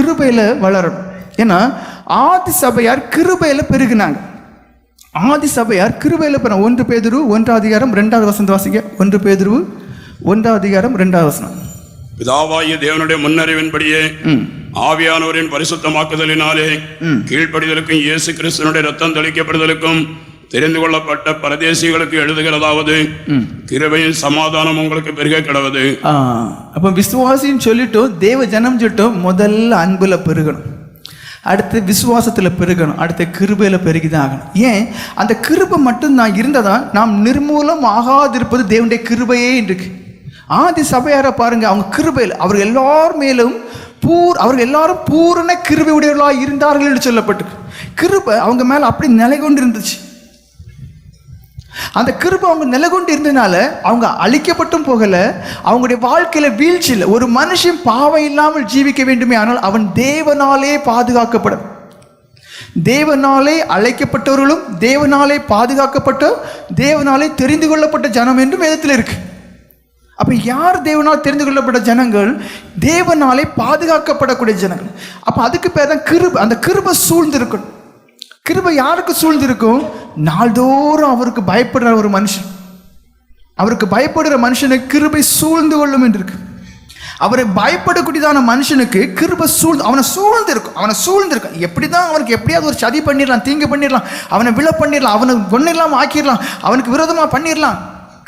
கிருபையில் வளரணும். ஏன்னா ஆதி சபையார் கிருபையில் பெருகினாங்க. ஆதி சபையார் கிருபையில் பெற ஒன்று பேதுரு ஒன்றாவது அதிகாரம் ரெண்டாவது வசந்த வாசிங்க. ஒன்று பேதுரு ஒன்றாவது அதிகாரம் ரெண்டாவது வசனம். பிதாவாகிய தேவனுடைய முன்னறிவின்படியே ஆவியானவரின் பரிசுத்தமாக்குதலினாலே கீழ்ப்படிதலுக்கும் இயேசு கிறிஸ்தனுடைய ரத்தம் தெளிக்கப்படுதலுக்கும் தெரிந்து கொள்ளப்பட்ட பரதேசிகளுக்கு எழுதுகிறதாவது. கிருபையின் சமாதானம் உங்களுக்கு பெருக கிடவது அப்போ விசுவாசின்னு சொல்லிட்டோம் தேவ ஜனம் சொல்லிட்டோம் முதல்ல அன்புல பெருகணும். அடுத்து விசுவாசத்தில் பெருகணும். அடுத்து கிருபையில் பெருகிதான் ஆகணும். ஏன்? அந்த கிருபை மட்டும் நான் இருந்ததா நாம் நிர்மூலம் ஆகாதிருப்பது தேவனுடைய கிருபையே இருக்கு ஆதி சபையாரை பாருங்க அவங்க கிருபையில் அவர் எல்லார் மேலும் பூர் அவர்கள் எல்லாரும் பூரண கிருபை உடையவர்களாக இருந்தார்கள் என்று சொல்லப்பட்டிருக்கு. கிருபை அவங்க மேலே அப்படி நிலை கொண்டு இருந்துச்சு அந்த கிருபை அவங்க நிலகொண்டு இருந்தனால அவங்க அழிக்கப்பட்டும் போகலை. அவங்களுடைய வாழ்க்கையில் வீழ்ச்சி இல்லை. ஒரு மனுஷன் பாவம் இல்லாமல் ஜீவிக்க வேண்டுமே ஆனால் அவன் தேவனாலே பாதுகாக்கப்படும். தேவனாலே அழைக்கப்பட்டவர்களும் தேவனாலே பாதுகாக்கப்பட்ட தேவனாலே தெரிந்து கொள்ளப்பட்ட ஜனம் என்றும் வேதத்தில் இருக்கு. அப்ப யார் தேவனால் தெரிந்து கொள்ளப்பட்ட ஜனங்கள்? தேவனாலே பாதுகாக்கப்படக்கூடிய ஜனங்கள். அப்ப அதுக்கு பேர் தான் கிருப. அந்த கிருப சூழ்ந்திருக்கணும். கிருபை யாருக்கு சூழ்ந்திருக்கும்? நாள்தோறும் அவருக்கு பயப்படுற ஒரு மனுஷன். அவருக்கு பயப்படுற மனுஷனை கிருபை சூழ்ந்து கொள்ளும் என்று இருக்கு அவரை பயப்படக்கூடியதான மனுஷனுக்கு கிருபை சூழ்ந்து அவனை சூழ்ந்து இருக்கும் அவனை சூழ்ந்து இருக்கும் எப்படி தான் அவனுக்கு எப்படியாவது ஒரு சதி பண்ணிடலாம் தீங்கு பண்ணிடலாம் அவனை விழ பண்ணிடலாம் அவனை இல்லாமல் ஆக்கிடலாம் அவனுக்கு விரோதமாக பண்ணிடலாம்.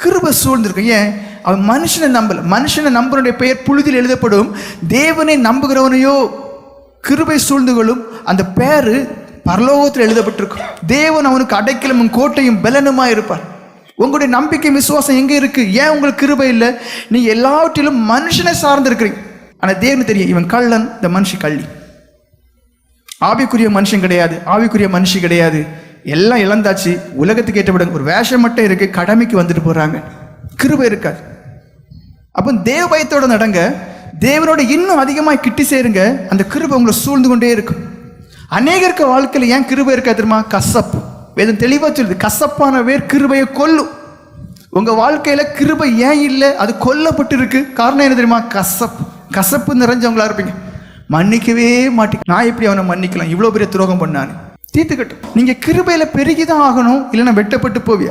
கிருபை சூழ்ந்திருக்கும். ஏன்? அவன் மனுஷனை நம்பல. மனுஷனை நம்புறனுடைய பெயர் புழுதியில் எழுதப்படும். தேவனை நம்புகிறவனையோ கிருபை சூழ்ந்து கொள்ளும் அந்த பேரு பரலோகத்தில் எழுதப்பட்டிருக்கும். தேவன் அவனுக்கு அடைக்கலமும் கோட்டையும் பலனுமா இருப்பார். உங்களுடைய நம்பிக்கை விசுவாசம் எங்கே இருக்கு? ஏன் உங்களுக்கு கிருபை இல்லை? நீ எல்லாவற்றிலும் மனுஷனை சார்ந்து இருக்கிறீங்க ஆனா தேவனு தெரியும் இவன் கள்ளன் இந்த மனுஷி கள்ளி. ஆவிக்குரிய மனுஷன் கிடையாது ஆவிக்குரிய மனுஷி கிடையாது. எல்லாம் இழந்தாச்சு உலகத்துக்கு ஏற்றப்படும் ஒரு வேஷம் மட்டும் இருக்கு கடமைக்கு வந்துட்டு போறாங்க. கிருபை இருக்காது. அப்போ தேவ பயத்தோட நடங்க தேவனோட இன்னும் அதிகமாக கிட்டி சேருங்க அந்த கிருபை உங்களை சூழ்ந்து கொண்டே இருக்கும். அநேகருக்கு வாழ்க்கையில் ஏன் கிருபை இருக்கா தெரியுமா? கசப்பு. வேதம் தெளிவாக சொல்லுது கசப்பான வேர் கிருபையை கொல்லும். உங்க வாழ்க்கையில கிருபை ஏன் இல்லை? அது கொல்லப்பட்டு இருக்கு காரணம் என்ன தெரியுமா? கசப்பு. கசப்பு நிறைஞ்சவங்களா இருப்பீங்க. மன்னிக்கவே மாட்டேங்க. நான் எப்படி அவனை மன்னிக்கலாம்? இவ்வளோ பெரிய துரோகம் பண்ணான்னு தீர்த்துக்கட்டும். நீங்க கிருபையில பெருகிதான் ஆகணும். இல்லைன்னா வெட்டப்பட்டு போவியா?